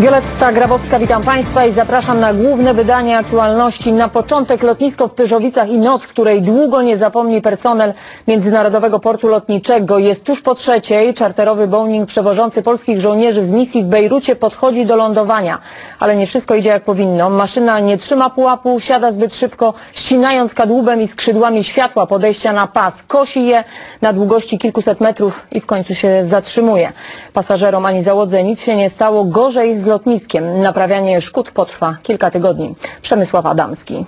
Violetta Grabowska, witam Państwa i zapraszam na główne wydanie aktualności. Na początek lotnisko w Pyrzowicach i noc, której długo nie zapomni personel Międzynarodowego Portu Lotniczego. Jest tuż po trzeciej. Czarterowy Boeing przewożący polskich żołnierzy z misji w Bejrucie podchodzi do lądowania. Ale nie wszystko idzie jak powinno. Maszyna nie trzyma pułapu, siada zbyt szybko, ścinając kadłubem i skrzydłami światła podejścia na pas. Kosi je na długości kilkuset metrów i w końcu się zatrzymuje. Pasażerom ani załodze nic się nie stało. Gorzej z lotniskiem. Naprawianie szkód potrwa kilka tygodni. Przemysław Adamski.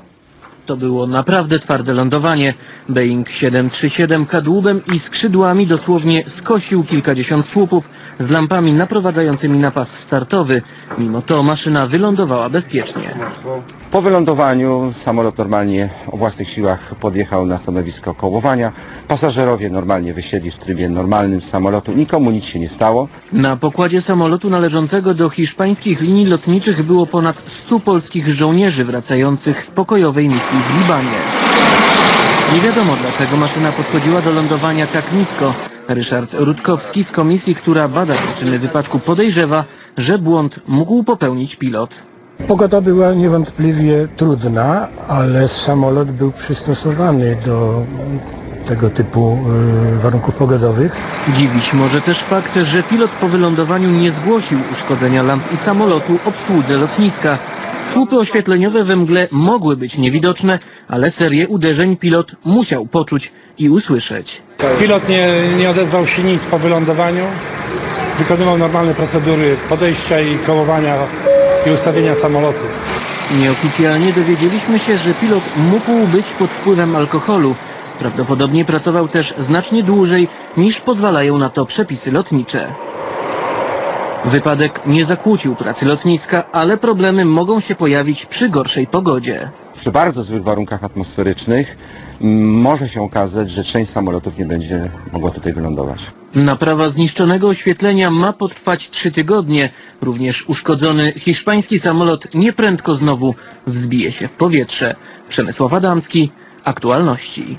To było naprawdę twarde lądowanie. Boeing 737 kadłubem i skrzydłami dosłownie skosił kilkadziesiąt słupów z lampami naprowadzającymi na pas startowy. Mimo to maszyna wylądowała bezpiecznie. Po wylądowaniu samolot normalnie o własnych siłach podjechał na stanowisko kołowania. Pasażerowie normalnie wysiedli w trybie normalnym z samolotu. Nikomu nic się nie stało. Na pokładzie samolotu należącego do hiszpańskich linii lotniczych było ponad 100 polskich żołnierzy wracających z pokojowej misji w Libanie. Nie wiadomo dlaczego maszyna podchodziła do lądowania tak nisko. Ryszard Rutkowski z komisji, która bada przyczyny wypadku podejrzewa, że błąd mógł popełnić pilot. Pogoda była niewątpliwie trudna, ale samolot był przystosowany do tego typu y, warunków pogodowych. Dziwić może też fakt, że pilot po wylądowaniu nie zgłosił uszkodzenia lamp i samolotu obsłudze lotniska. Słupy oświetleniowe we mgle mogły być niewidoczne, ale serię uderzeń pilot musiał poczuć i usłyszeć. Pilot nie, nie odezwał się nic po wylądowaniu. Wykonywał normalne procedury podejścia i kołowania i ustawienia samolotu. Nieoficjalnie dowiedzieliśmy się, że pilot mógł być pod wpływem alkoholu. Prawdopodobnie pracował też znacznie dłużej niż pozwalają na to przepisy lotnicze. Wypadek nie zakłócił pracy lotniska, ale problemy mogą się pojawić przy gorszej pogodzie. Przy bardzo złych warunkach atmosferycznych może się okazać, że część samolotów nie będzie mogła tutaj wylądować. Naprawa zniszczonego oświetlenia ma potrwać trzy tygodnie. Również uszkodzony hiszpański samolot nieprędko znowu wzbije się w powietrze. Przemysław Adamski, aktualności.